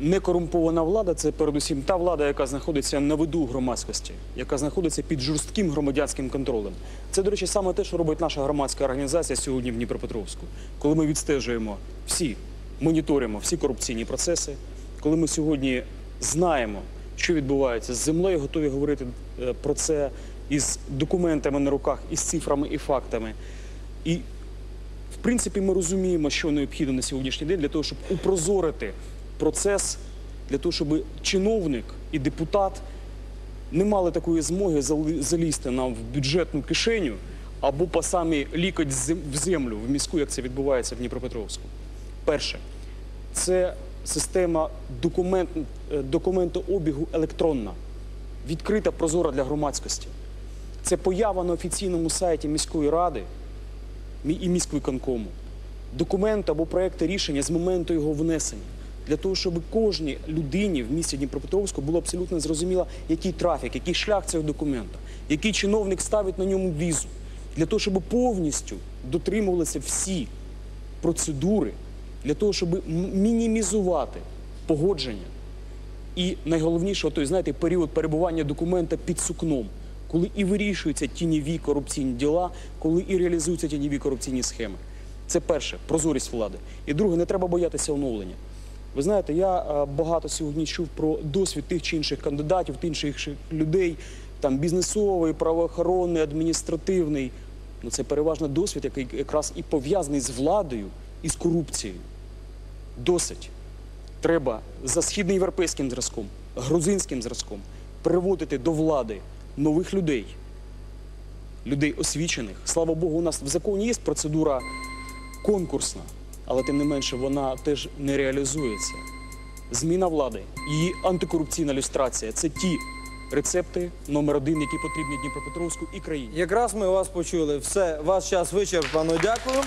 некорумпована влада це передусім та влада, яка знаходиться на виду громадськості, яка знаходиться під жорстким громадянським контролем. Це, до речі, саме те, що робить наша громадська організація сьогодні в Дніпропетровську, коли ми відстежуємо всі, моніторимо всі корупційні процеси, коли ми сьогодні знаємо, що відбувається з землею, готові говорити е, про це із документами на руках, із цифрами і фактами. І в принципі, ми розуміємо, що необхідно на сьогоднішній день для того, щоб упрозорити процес, для того, щоб чиновник і депутат не мали такої змоги залізти нам в бюджетну кишеню або по самі лікоть в землю в міську, як це відбувається в Дніпропетровську. Перше, це система документ, е, документообігу електронна, відкрита, прозора для громадськості. Це поява на офіційному сайті міської ради і міськвиконкому документи або проекти рішення з моменту його внесення. Для того, щоб кожній людині в місті Дніпропетровську було абсолютно зрозуміло, який трафік, який шлях цього документа, який чиновник ставить на ньому візу. Для того, щоб повністю дотримувалися всі процедури, для того, щоб мінімізувати погодження і найголовніше, той, знаєте, період перебування документа під сукном, коли і вирішуються тіньові корупційні діла, коли і реалізуються тіньові корупційні схеми. Це перше прозорість влади. І друге, не треба боятися оновлення. Ви знаєте, я е, багато сьогодні чув про досвід тих чи інших кандидатів, тих чи інших людей, там бізнесовий, правоохоронний, адміністративний. Ну це переважно досвід, який якраз і пов'язаний з владою і з корупцією. Досить треба за східноєвропейським зразком, грузинським зразком приводити до влади нових людей, людей освічених. Слава Богу, у нас в законі є процедура конкурсна, але тим не менше вона теж не реалізується. Зміна влади, її антикорупційна люстрація це ті рецепти номер один, які потрібні Дніпропетровську і країні. Якраз ми вас почули. Все, ваш час вичерпано. Дякую.